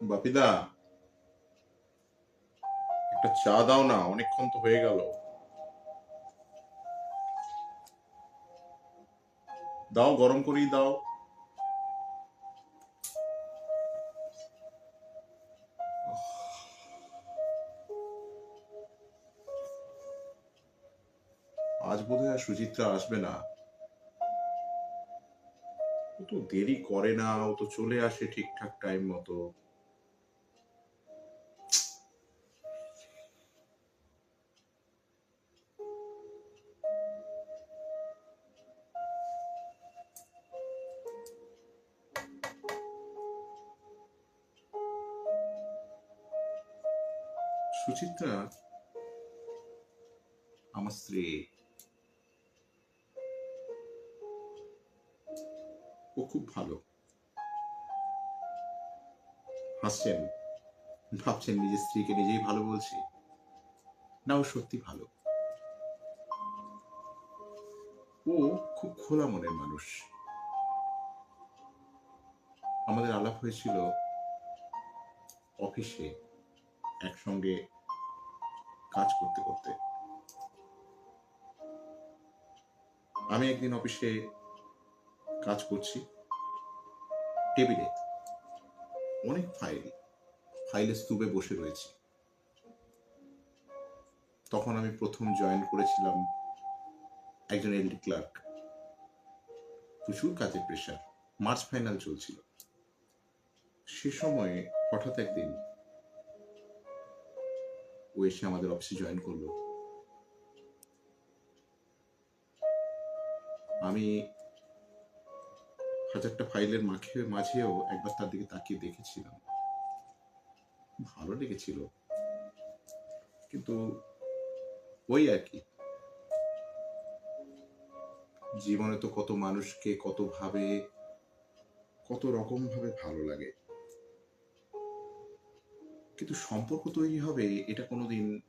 বাপিদা, একটা চা দাও না, অনেকক্ষণ তো হয়ে গেল। দাও, গরম করেই দাও। আজ বোধহয় আর সুচিত্রা আসবে না। ও তো দেরি করে না, ও তো চলে আসে ঠিকঠাক টাইম মতো। সুচিত্রা, আমার স্ত্রী, ও খুব ভালো। হাসছেন, ভাবছেন নিজের স্ত্রীকে নিজেই ভালো বলছি। না, ও সত্যি ভালো। ও খুব খোলা মনের মানুষ। আমাদের আলাপ হয়েছিল অফিসে, একসঙ্গে কাজ করতে করতে। আমি একদিন অফিসে কাজ করছি। টেবিলে অনেক ফাইল, ফাইলের স্তূপে বসে রয়েছি। তখন আমি প্রথম জয়েন করেছিলাম একজন এলডি ক্লার্ক। প্রচুর কাজের প্রেশার মার্চ ফাইনাল চলছিল। সে সময়ে হঠাৎ একদিন ও এসে আমাদের অফিসে জয়েন করল। আমি হাজারটা ফাইলের মাঝে মাঝেও একবার তার দিকে তাকিয়ে দেখেছিলাম। ভালো লেগেছিল। কিন্তু ওই আর কি জীবনে তো কত মানুষকে কত ভাবে, কত রকম ভাবে ভালো লাগে। কিন্তু সম্পর্ক তৈরি হবে, এটা কোনোদিন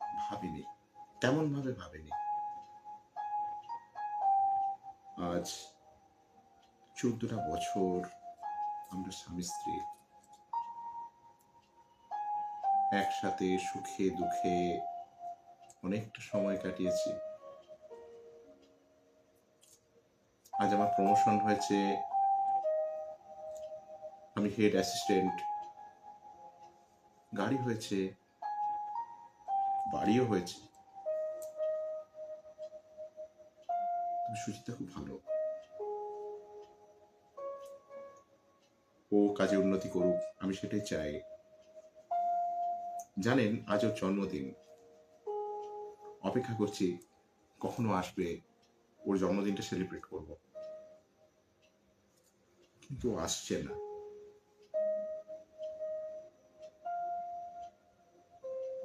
ভাবিনি। তেমন ভাবে ভাবিনি। আজ চোদ্দটা বছর আমরা স্বামী, স্ত্রী। একসাথে সুখে, দুঃখে অনেকটা সময় কাটিয়েছি। আজ আমার প্রমোশন হয়েছে। আমি হেড অ্যাসিস্ট্যান্ট গাড়ি হয়েছে, বাড়িও হয়েছে। সুচিতা খুব ভালো। ও কাজে উন্নতি করুক, আমি সেটাই চাই। জানেন, আজ ওর জন্মদিন। অপেক্ষা করছি, কখনো আসবে, ওর জন্মদিনটা সেলিব্রেট করব। কিন্তু আসছে না।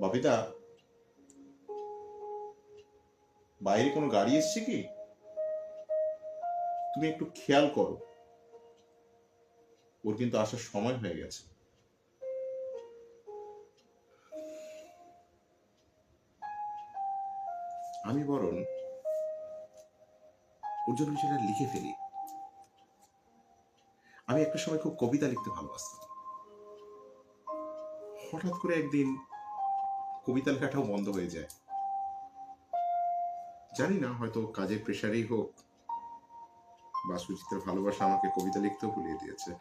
বাপিদা, বাইরে কোনো গাড়ি এসছে কি? তুমি একটু খেয়াল করো। ওর কিন্তু আসার সময় হয়ে গেছে। আমি বরং ওর জন্য সেটা লিখে ফেলি। আমি একটা সময় খুব কবিতা লিখতে ভালোবাসতাম। হঠাৎ করে একদিন কবিতা লেখাটাও বন্ধ হয়ে যায়। জানি না, হয়তো কাজের প্রেশারেই হোক, বা সুচিত্রার ভালোবাসা আমাকে কবিতা লিখতেও ভুলিয়ে দিয়েছে।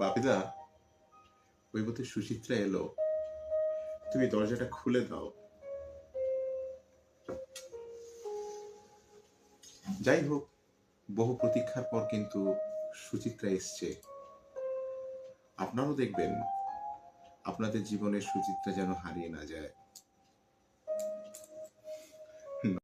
বাপিদা ওই মতো সুচিত্রা এলো। তুমি দরজাটা খুলে দাও। যাই হোক, বহু প্রতীক্ষার পর কিন্তু সুচিত্রা এসছে। আপনারাও দেখবেন, আপনাদের জীবনে সুচিত্রা যেন হারিয়ে না যায়।